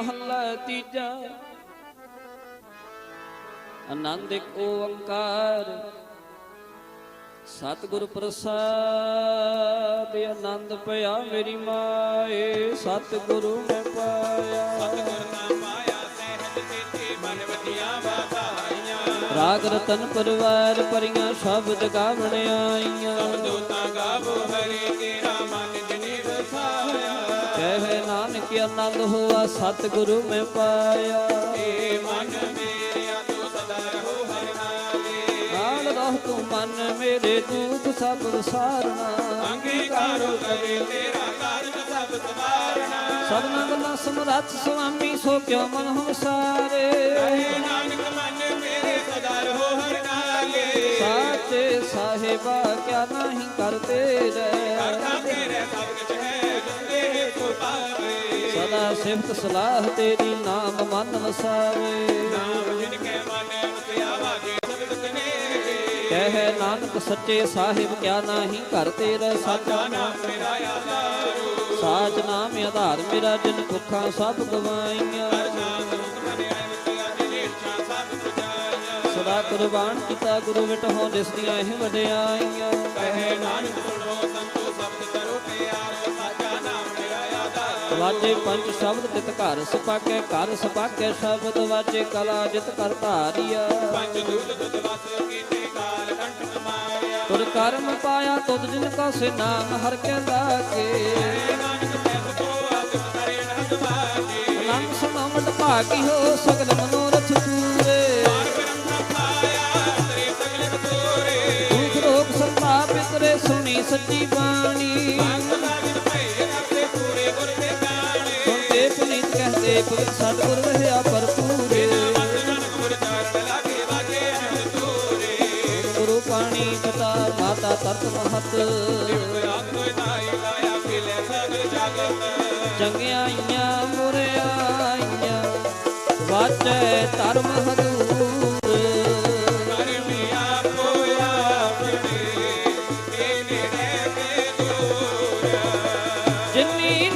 ਮਹੱਲਾ ਤੀਜਾ। ਆਨੰਦ ਇੱਕ ਓੰਕਾਰ। ਸਤਿਗੁਰ ਪ੍ਰਸਾਦ ਆਨੰਦ ਪਿਆ ਮੇਰੀ ਮਾਏ ਸਤਿਗੁਰੂ ਮੈਂ ਪਾਇਆ। ਸਤਿਗੁਰ ਨਾਮ ਪਾਇਆ ਸਹਿਜ ਤੇਤੀ ਮਨ ਵਤੀਆਂ ਬਾਧਾਈਆਂ ਰਾਗ ਰਤਨ ਪਰਿਵਾਰ ਪਰੀਆਂ ਸ਼ਬਦ ਗਾਵਣ ਆਈਆਂ। ਦੋਤਾ ਗਾਵੋ ਹਰੀ ਤੇਰਾ ਮਨ ਨਾਨਕ ਆਨੰਦ ਹੋਆ ਸਤਿਗੁਰੂ ਮੈਂ ਪਾਇਆ। ਏ ਮਨ ਮੇਰਿਆ ਤੂੰ ਸਦਾ ਰਹੋ ਹਰ ਨਾਲੇ ਨਾਲ ਰਹ ਤੂੰ ਮਨ ਮੇਰੇ ਦੁੱਖ ਸਭ ਵਿਸਾਰਨਾ ਅੰਗੀਕਾਰੋ ਕਰੇ ਤੇਰਾ ਕਾਰਨ ਸਭ ਸਵਾਰਣਾ ਸਭਨਾ ਗੱਲਾਂ ਸਮਰੱਥ ਸੁਆਮੀ ਸੋ ਕਿਉ ਮਨ ਹਮ ਸਾਰੇ? ਏ ਨਾਨਕ ਮਨ ਮੇਰੇ ਸਦਾ ਰਹੋ ਹਰ ਨਾਲੇ ਸਾਚੇ ਸਾਹਿਬਾ ਕਿਆ ਨਹੀਂ ਕਰਦੇ ਰਹਿ। ਕਰਤਾ ਤੇਰੇ ਸਭ ਕੁਛ ਹੈ ਜਿੰਦੇ ਕੋ ਪਾਵੇ। ਸਿਫਤ ਸਲਾਹ ਤੇਰੀ ਨਾਮ ਮਨ ਵਸਾਵੇ ਨਾਮ ਜਿਨ ਕੇ ਮਨ ਕਹਿ ਨਾਨਕ ਸੱਚੇ ਸਾਹਿਬ ਕਿਆ ਨਹੀਂ ਕਰਦੇ ਰਹਿ ਸਾਚਾ ਨਾਮ ਮੇਰਾ ਆਧਾਰੂ। ਸਾਚ ਨਾਮ ਆਧਾਰ ਮੇਰਾ ਜਿਨ ਭੁੱਖਾਂ ਸਭ ਗਵਾਈਆਂ। ਸਦਾ ਕੁਰਬਾਨ ਕੀਤਾ ਗੁਰੂ ਵਿਟਹੁ ਦਿਸਦੀਆਂ ਇਹ ਵਡਿਆਈਆਂ। ਕਹੇ ਨਾਨਕ ਸੁਣੋ ਸੰਤੋ ਸ਼ਬਦ ਵਾਜੇ ਪੰਜ ਸ਼ਬਦ ਤਿਤ ਘਰ ਸਪਾਕੇ ਘਰ ਸਪਾਕੇ ਸ਼ਬਦ ਵਾਜੇ ਕਲਾ ਜਿਤ ਕਰ ਧਾਰੀਆ। ਪੰਜ ਦੂਤ ਦੁਦ ਵਸ ਕੀਤੇ ਕਾਲ ਕੰਠ ਕਮਾਇਆ ਤੁਰ ਕਰਮ ਪਾਇਆ ਤੁਧ ਜਿਨ ਕੋ। ਸੇ ਨਾਮ ਹਰ ਕੇ ਲਾਗੇ ਸਮਾਵਟ ਭਾਗੀ ਹੋ ਸਗਲ ਮਨੋਰਥ ਪੂਰੇ। ਮਾਰ ਬ੍ਰਹਮ ਪਾਇਆ ਤੇਰੇ ਸਗਲ ਬਤੋਰੇ ਦੁਖ ਰੋਗ ਸੰਤਾਪ ਇਤਰੇ ਸੁਣੀ ਸੱਚੀ ਬਾਣੀ। ਪੁਨੀਤ ਕਹਦੇ ਰਹਿਆ ਭਰਪੂਰੇ। ਗੁਰੂ ਪਾਣੀ ਪਿਤਾ ਮਾਤਾ ਤਰਤ ਮਹਤ। ਆਗ ਮੁਰਿਆਈਆਂ ਵਾਚੈ ਧਰਮ ਹਦੂਰ ਜਿਨੀ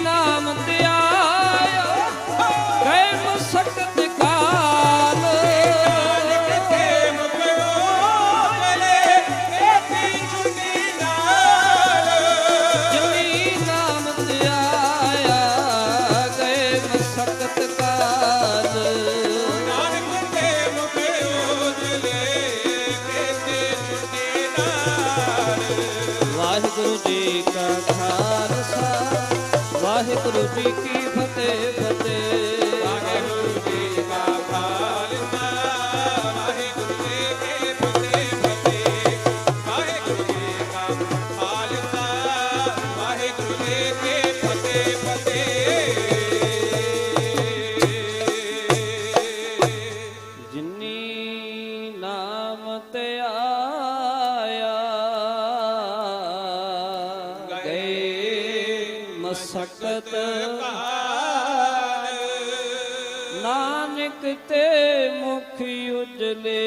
ਵਾਹਿਗੁਰੂ ਜੀ ਕਾ ਖਾਲਸਾ ਵਾਹਿਗੁਰੂ ਜੀ ਕੀ ਫਤਿਹ ਫਤਿਹ। ਵਾਹਿਗੁਰੂ ਜੀ ਕਾ ਖਾਲਸਾ ਵਾਹਿਗੁਰੂ ਜੀ ਕੀ ਫਤਿਹ ਫਤਿਹ। ਵਾਹਿਗੁਰੂ ਜੀ ਕਾ ਖਾਲਸਾ ਵਾਹਿਗੁਰੂ ਜੀ ਕੀ ਫਤਿਹ ਫਤਿਹ। ਜਿਨੀ ਨਾਮ ਤੇ ਆਇਆ ਗਏ ਮਸਕਤ ਨਾਨਕ ਤੇ ਮੁਖ ਉਜਲੇ।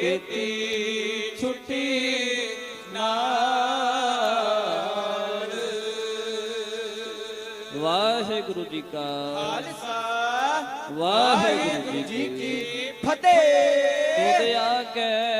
ਕੀਤੀ ਛੁੱਟੀ ਨਾਲ। ਵਾਹਿਗੁਰੂ ਜੀ ਕਾ ਖਾਲਸਾ। ਵਾਹਿਗੁਰੂ ਜੀ ਕੀ